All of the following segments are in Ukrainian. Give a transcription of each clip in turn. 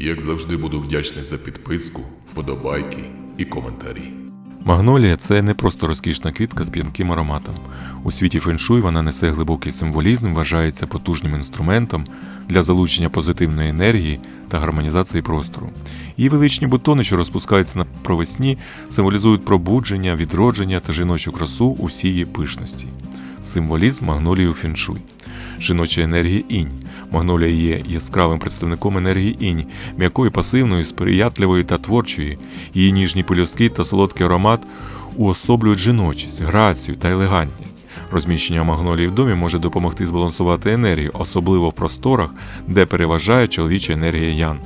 Як завжди буду вдячний за підписку, вподобайки і коментарі. Магнолія це не просто розкішна квітка з п'янким ароматом. У світі феншуй вона несе глибокий символізм, вважається потужним інструментом для залучення позитивної енергії та гармонізації простору. Її величні бутони, що розпускаються на провесні, символізують пробудження, відродження та жіночу красу у всій її пишності. Символізм магнолії у феншуй. Жіноча енергія інь. Магнолія є яскравим представником енергії інь, м'якої, пасивної, сприятливої та творчої. Її ніжні пелюстки та солодкий аромат уособлюють жіночість, грацію та елегантність. Розміщення магнолії в домі може допомогти збалансувати енергію, особливо в просторах, де переважає чоловіча енергія ян.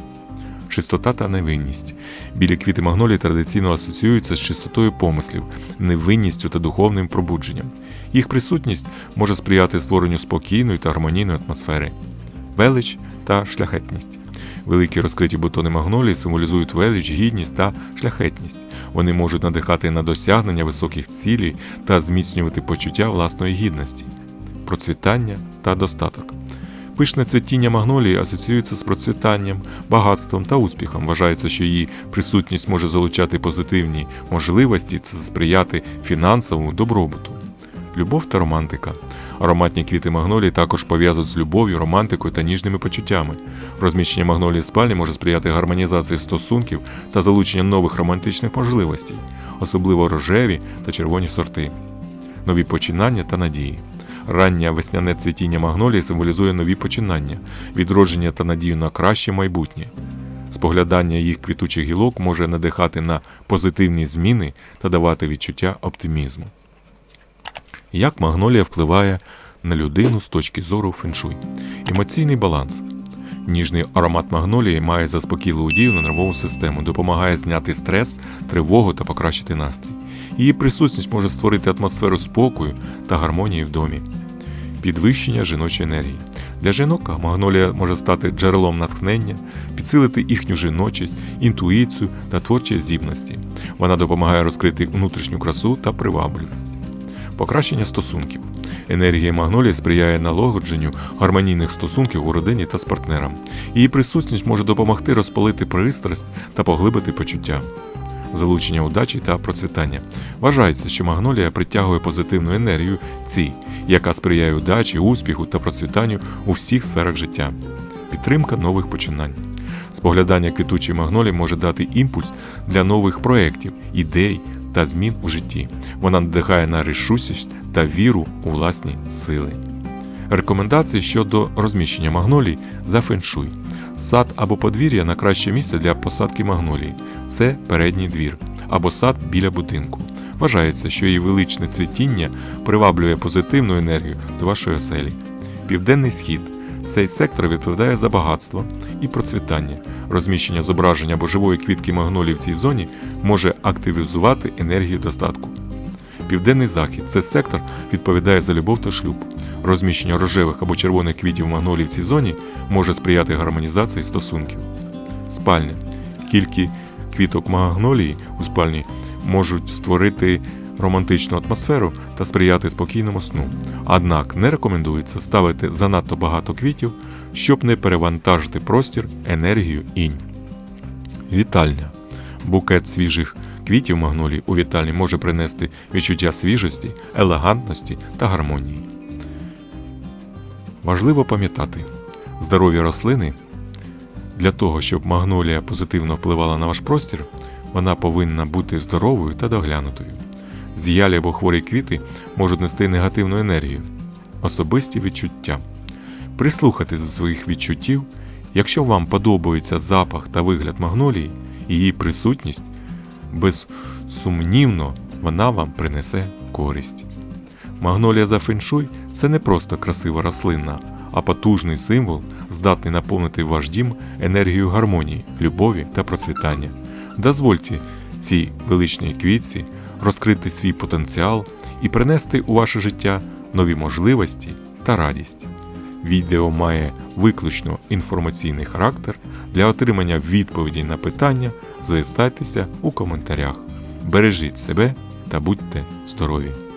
Чистота та невинність. Білі квіти магнолії традиційно асоціюються з чистотою помислів, невинністю та духовним пробудженням. Їх присутність може сприяти створенню спокійної та гармонійної атмосфери, велич та шляхетність. Великі розкриті бутони магнолії символізують велич, гідність та шляхетність. Вони можуть надихати на досягнення високих цілей та зміцнювати почуття власної гідності, процвітання та достаток. Пишне цвітіння магнолії асоціюється з процвітанням, багатством та успіхом. Вважається, що її присутність може залучати позитивні можливості та сприяти фінансовому добробуту. Любов та романтика. Ароматні квіти магнолії також пов'язують з любов'ю, романтикою та ніжними почуттями. Розміщення магнолії в спальні може сприяти гармонізації стосунків та залученню нових романтичних можливостей, особливо рожеві та червоні сорти, нові починання та надії. Раннє весняне цвітіння магнолії символізує нові починання, відродження та надію на краще майбутнє. Споглядання їх квітучих гілок може надихати на позитивні зміни та давати відчуття оптимізму. Як магнолія впливає на людину з точки зору феншуй? Емоційний баланс. Ніжний аромат магнолії має заспокійливу дію на нервову систему, допомагає зняти стрес, тривогу та покращити настрій. Її присутність може створити атмосферу спокою та гармонії в домі. Підвищення жіночої енергії. Для жінок магнолія може стати джерелом натхнення, підсилити їхню жіночість, інтуїцію та творчі здібності. Вона допомагає розкрити внутрішню красу та привабливість. Покращення стосунків. Енергія магнолії сприяє налагодженню гармонійних стосунків у родині та з партнером. Її присутність може допомогти розпалити пристрасть та поглибити почуття. Залучення удачі та процвітання. Вважається, що магнолія притягує позитивну енергію цій, яка сприяє удачі, успіху та процвітанню у всіх сферах життя. Підтримка нових починань. Споглядання квітучої магнолії може дати імпульс для нових проєктів, ідей та змін у житті. Вона надихає на рішучість та віру у власні сили. Рекомендації щодо розміщення магнолій за феншуй. Сад або подвір'я на краще місце для посадки магнолії це передній двір або сад біля будинку. Вважається, що її величне цвітіння приваблює позитивну енергію до вашої оселі. Південний схід. Цей сектор відповідає за багатство і процвітання. Розміщення зображення або живої квітки магнолії в цій зоні може активізувати енергію достатку. Південний захід це сектор відповідає за любов та шлюб. Розміщення рожевих або червоних квітів магнолії в цій зоні може сприяти гармонізації стосунків. Спальня. Кілька квіток магнолії у спальні можуть створити романтичну атмосферу та сприяти спокійному сну. Однак не рекомендується ставити занадто багато квітів, щоб не перевантажити простір енергію інь. Вітальня. Букет свіжих квітів магнолії у вітальні може принести відчуття свіжості, елегантності та гармонії. Важливо пам'ятати, здорові рослини для того, щоб магнолія позитивно впливала на ваш простір, вона повинна бути здоровою та доглянутою. З'ялі або хворі квіти можуть нести негативну енергію, особисті відчуття. Прислухайтесь до своїх відчуттів, якщо вам подобається запах та вигляд магнолії, її присутність, безсумнівно вона вам принесе користь. Магнолія за феншуй це не просто красива рослина, а потужний символ, здатний наповнити ваш дім енергією гармонії, любові та процвітання. Дозвольте цій величній квітці розкрити свій потенціал і принести у ваше життя нові можливості та радість. Відео має виключно інформаційний характер. Для отримання відповіді на питання звертайтеся у коментарях. Бережіть себе та будьте здорові!